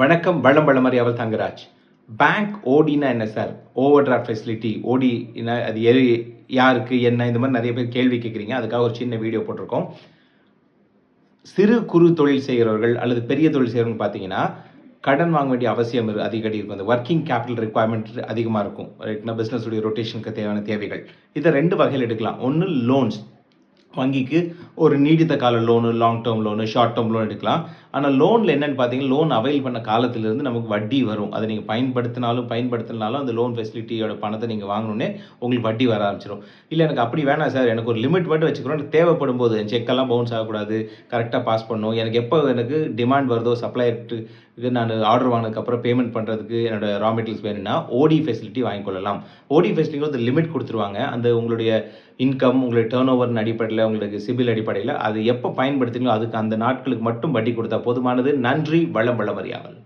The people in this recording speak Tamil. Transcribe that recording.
வணக்கம் வளம் வளமறியாவல் தங்கராஜ். பேங்க் ஓடினா என்ன சார் ஓவர் டிராஃப்ட் ஃபெசிலிட்டி ஓடி அது எது யாருக்கு என்ன இந்த மாதிரி நிறைய பேர் கேள்வி கேட்குறீங்க. அதுக்காக ஒரு சின்ன வீடியோ போட்டிருக்கோம். சிறு குறு தொழில் செய்கிறவர்கள் அல்லது பெரிய தொழில் செய்கிறவங்க பார்த்தீங்கன்னா கடன் வாங்க வேண்டிய அவசியம் அதிகடி இருக்கும். அந்த ஒர்க்கிங் கேபிட்டல் ரெக்குவயர்மெண்ட் அதிகமாக இருக்கும். ரைட்னா பிஸ்னஸுடைய ரொட்டேஷனுக்கு தேவையான தேவைகள். இதை ரெண்டு வகையில் எடுக்கலாம். ஒன்று லோன்ஸ் வங்கிக்கு ஒரு நீடித்த கால loan long term loan short term loan எடுக்கலாம். ஆனால் லோனில் என்னென்னு பார்த்தீங்கன்னா லோன் அவைல் பண்ண காலத்திலிருந்து நமக்கு வட்டி வரும். அதை நீங்கள் பயன்படுத்தினாலும் பயன்படுத்தினாலும் அந்த லோன் ஃபெசிலிட்டியோட பணத்தை நீங்கள் வாங்கணுன்னே உங்களுக்கு வட்டி வர ஆரம்பிச்சிடும் இல்லை எனக்கு அப்படி வேணாம் சார். எனக்கு ஒரு லிமிட் மட்டும் வச்சுக்கிறோம் எனக்கு தேவைப்படும் போது செக்கெல்லாம் பவுன்ஸ் ஆகக்கூடாது கரெக்டாக பாஸ் பண்ணணும். எனக்கு எப்போ எனக்கு டிமாண்ட் வருதோ சப்ளைட்டு இது நான் ஆர்டர் வாங்கினதுக்கப்புறம் பேமெண்ட் பண்ணுறதுக்கு என்னோட ரா மெட்டீரியல்ஸ் வேணும்னா ஓடி ஃபெசிலிட்டி வாங்கிக்கொள்ளலாம் ஓடி ஃபெசிலிட்டி வந்து லிமிட் கொடுத்துருவாங்க. அந்த உங்களுடைய இன்கம் உங்களுடைய டேர்ன் ஓவரின் அடிப்படையில் உங்களுக்கு சிபில் அடிப்படையில் அது எப்போ பயன்படுத்துங்களோ அதுக்கு அந்த நாட்களுக்கு மட்டும் வட்டி கொடுத்தா போதுமானது. நன்றி வளம் வளம் அறியாமல்